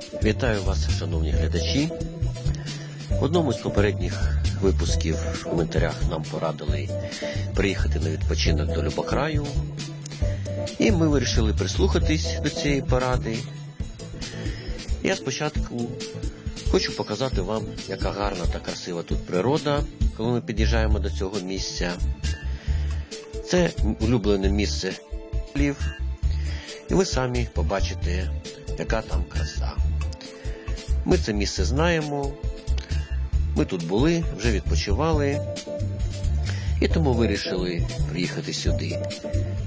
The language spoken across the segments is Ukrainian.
Вітаю вас, шановні глядачі. В одному з попередніх випусків в коментарях нам порадили приїхати на відпочинок до Любокраю. І ми вирішили прислухатись до цієї поради. Я спочатку хочу показати вам, яка гарна та красива тут природа, коли ми під'їжджаємо до цього місця. Це улюблене місце. І ви самі побачите, яка там краса. Ми це місце знаємо. Ми тут були, вже відпочивали. І тому вирішили приїхати сюди.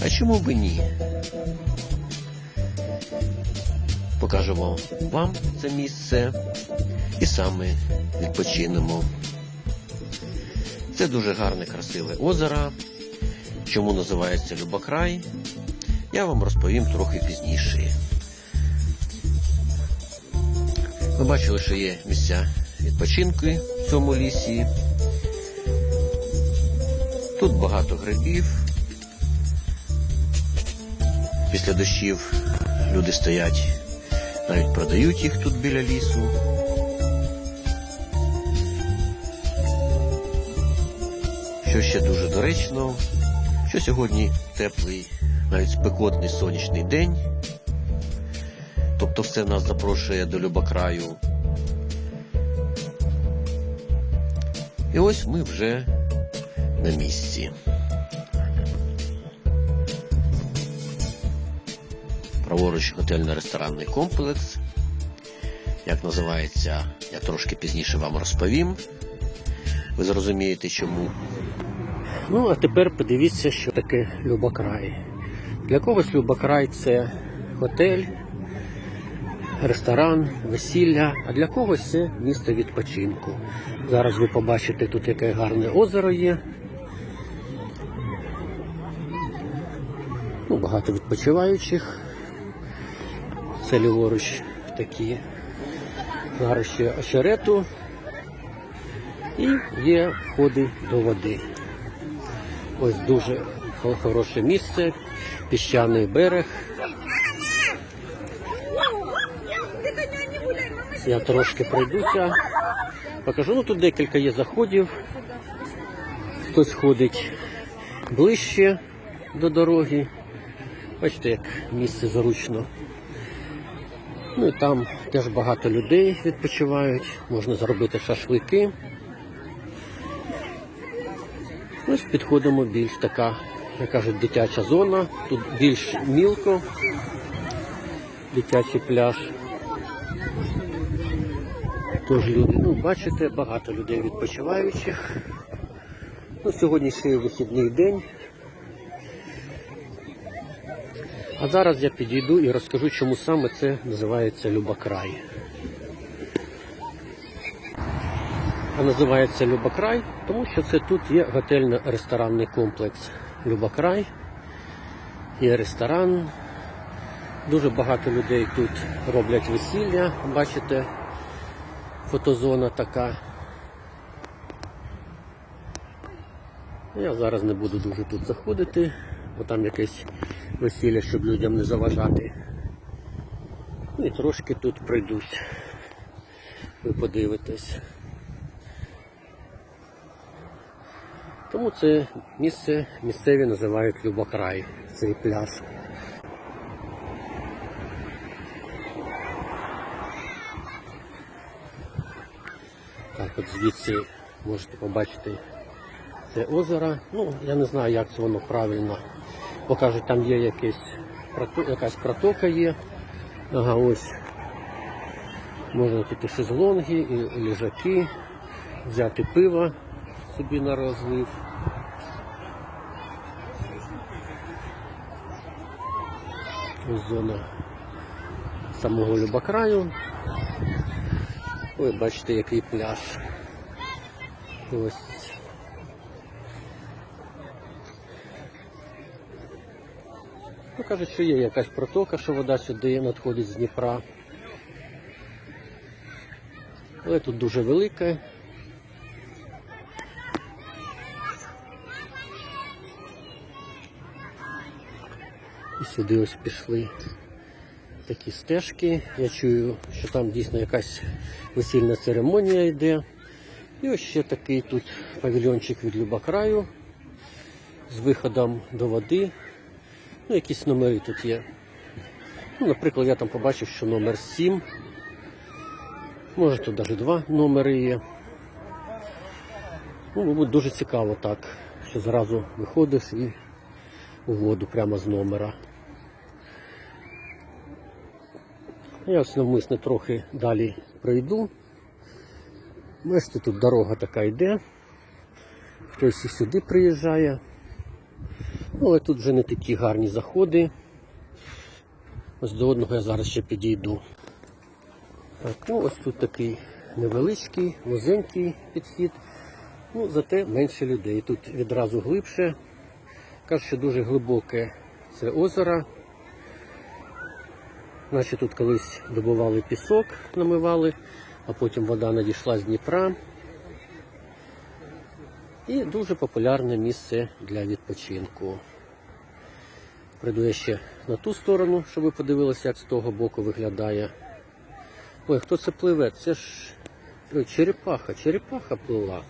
А чому б ні? Покажемо вам це місце і саме відпочинемо. Це дуже гарне, красиве озеро. Чому називається Любокрай? Я вам розповім трохи пізніше. Ми бачили, що є місця відпочинку в цьому лісі. Тут багато грибів. Після дощів люди стоять, навіть продають їх тут біля лісу. Що ще дуже доречно, що сьогодні теплий, навіть спекотний сонячний день. Все нас запрошує до Любокраю. І ось ми вже на місці. Праворуч готельно-ресторанний комплекс. Як називається, я трошки пізніше вам розповім. Ви зрозумієте чому. Ну, а тепер подивіться, що таке Любокрай. Для когось Любокрай це готель, ресторан, весілля, а для когось це місце відпочинку. Зараз ви побачите тут яке гарне озеро є. Ну, багато відпочиваючих. Це ліворуч такі гарищі очерету. І є входи до води. Ось дуже хороше місце, піщаний берег. Я трошки пройдуся. Покажу, ну тут декілька є заходів. Хтось ходить ближче до дороги. Бачите, як місце зручно. Ну і там теж багато людей відпочивають, можна зробити шашлики. Ось підходимо більш така, як кажуть, дитяча зона. Тут більш мілко, дитячий пляж. Тож люди, ну, бачите, багато людей відпочиваючих. Ну, сьогодні ще вихідний день. А зараз я підійду і розкажу, чому саме це називається Любокрай. А називається Любокрай, тому що це тут є готельно-ресторанний комплекс Любокрай. Є ресторан. Дуже багато людей тут роблять весілля. Бачите, фотозона така. Я зараз не буду дуже тут заходити, бо там якесь весілля, щоб людям не заважати. Ну і трошки тут пройдусь. Ви подивитесь. Тому це місце місцеві називають Любокрай, цей пляж. От звідси можете побачити це озеро. Ну, я не знаю, як це воно правильно. Покажуть, там є якесь, якась протока є. Ага, ось. Можна тут і шезлонги, і ліжаки, взяти пиво собі на розлив. Ось зона самого Любокраю. Ой, бачите, який пляж. Ось. Ну, кажуть, що є якась протока, що вода сюди надходить з Дніпра. Але тут дуже велика. І сюди ось пішли такі стежки. Я чую, що там дійсно якась весільна церемонія йде. І ось ще такий тут павільйончик від Любокраю з виходом до води. Ну, якісь номери тут є. Ну, наприклад, я там побачив, що номер 7. Може тут навіть два номери є. Ну, мабуть, дуже цікаво так, що зразу виходиш і у воду прямо з номера. Я ось навмисне трохи далі пройду. Бачите, тут дорога така йде. Хтось і сюди приїжджає. Ну, але тут вже не такі гарні заходи. Ось до одного я зараз ще підійду. Так, ну ось тут такий невеличкий, вузенький підхід. Ну, зате менше людей. Тут відразу глибше. Кажуть, що дуже глибоке це озеро. Наші тут колись добували пісок, намивали, а потім вода надійшла з Дніпра. І дуже популярне місце для відпочинку. Прийду я ще на ту сторону, щоб ви подивилися, як з того боку виглядає. Ой, хто це пливе? Це ж Ой, черепаха, черепаха плила.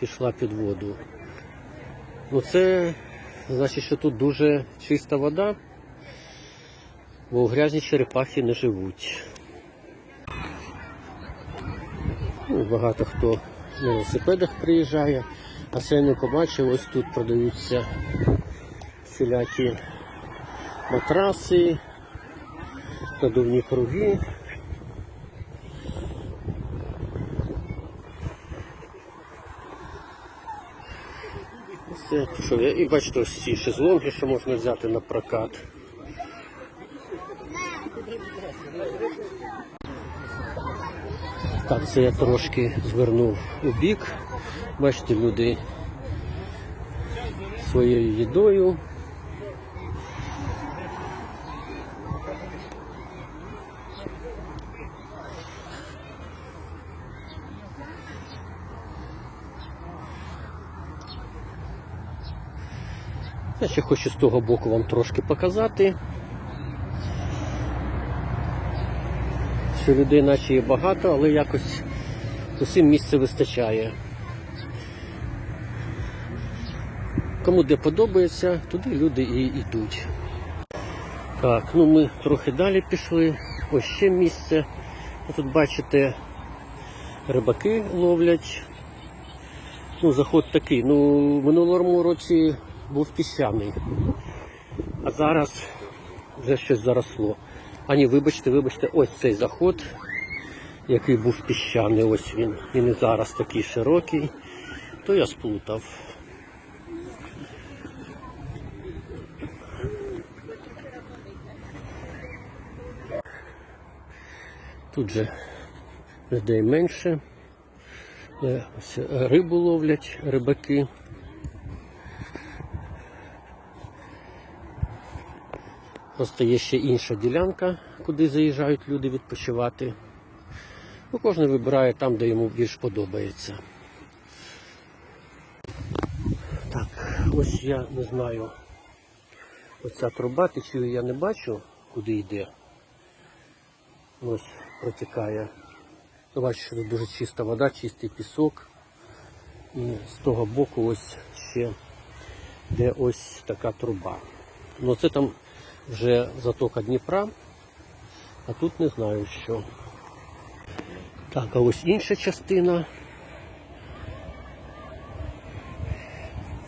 Пішла під воду. Ну це значить, що тут дуже чиста вода, бо у грязні черепахи не живуть. Ну, багато хто на велосипедах приїжджає, а не побачив, ось тут продаються всілякі матраси, надувні круги. Все, пішов я. І бачите, ось ці шезлонги, що можна взяти на прокат. Так, це я трошки звернув у бік. Бачите, люди своєю їдою. Я ще хочу з того боку вам трошки показати. Що людей наче є багато, але якось усім місця вистачає. Кому де подобається, туди люди і йдуть. Так, ну ми трохи далі пішли. Ось ще місце. Тут бачите, рибаки ловлять. Ну, заход такий. Ну, минулому році був піщаний. А зараз вже щось заросло. А ні, вибачте, вибачте, ось цей заход, який був піщаний, ось він. Він і зараз такий широкий, то я сплутав. Тут же людей менше. Е, Ось рибу ловлять рибаки. Просто є ще інша ділянка, куди заїжджають люди відпочивати. Ну, кожен вибирає там, де йому більш подобається. Так, ось я не знаю. Оця труба, течію я не бачу, куди йде. Ось протікає. Ну, що тут дуже чиста вода, чистий пісок. І з того боку ось ще де ось така труба. Ну це там вже затока Дніпра, а тут не знаю що. Так, а ось інша частина.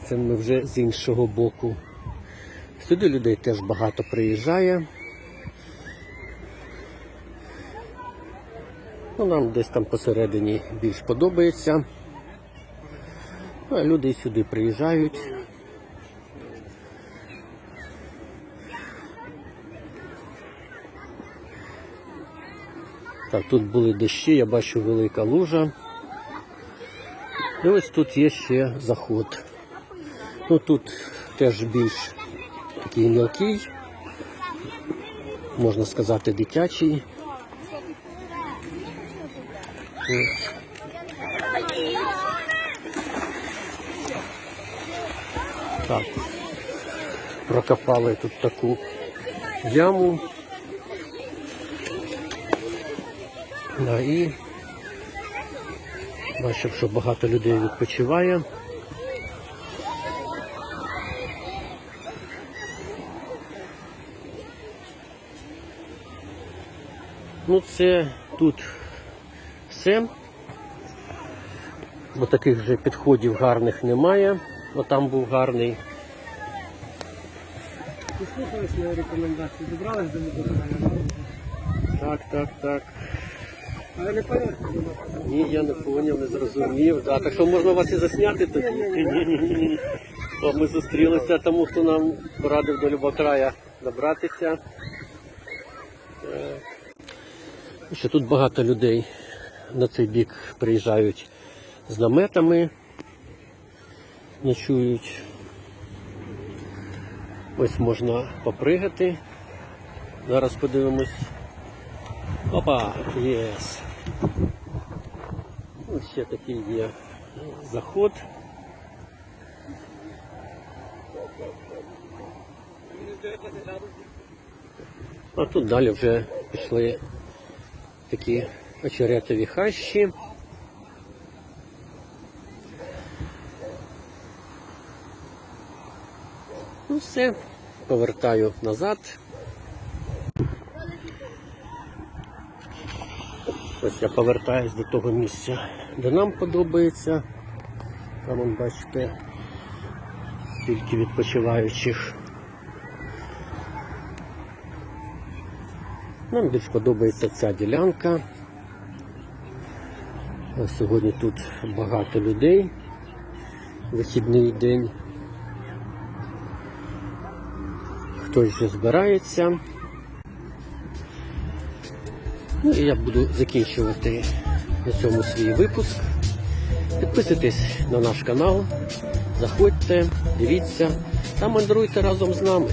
Це ми вже з іншого боку. Сюди людей теж багато приїжджає. Ну, нам десь там посередині більш подобається. Ну, а люди сюди приїжджають. Так, тут були дощі, я бачу велика лужа. І ось тут є ще заход. Ну тут теж більш такий мілкий, можна сказати, дитячий. Так. Прокопали тут таку яму. Да, і бачив, що багато людей відпочиває. Ну, це тут все. Бо таких вже підходів гарних немає. Бо там був гарний. Послухались мої рекомендації, добрались до Миколаєва. Так, так, так. Але не порядку. Ні, я не поняв, не зрозумів. Да, так що можна вас і засняти тоді? Ні, ні, ні, ні. Ми зустрілися тому, хто нам порадив до Любокрая добратися. Е, Що тут багато людей на цей бік приїжджають з наметами, ночують. Ось можна попригати. Зараз подивимось. Опа, єс. Ось ще такий є заход. А тут далі вже пішли такі очеретові хащі. Ну все, повертаю назад. Ось я повертаюсь до того місця, де нам подобається. Там, вон, бачите, тільки відпочиваючих. Нам більш подобається ця ділянка. Сьогодні тут багато людей. Вихідний день. Хтось вже збирається. Ну і я буду закінчувати на цьому свій випуск. Підписуйтесь на наш канал, заходьте, дивіться та мандруйте разом з нами.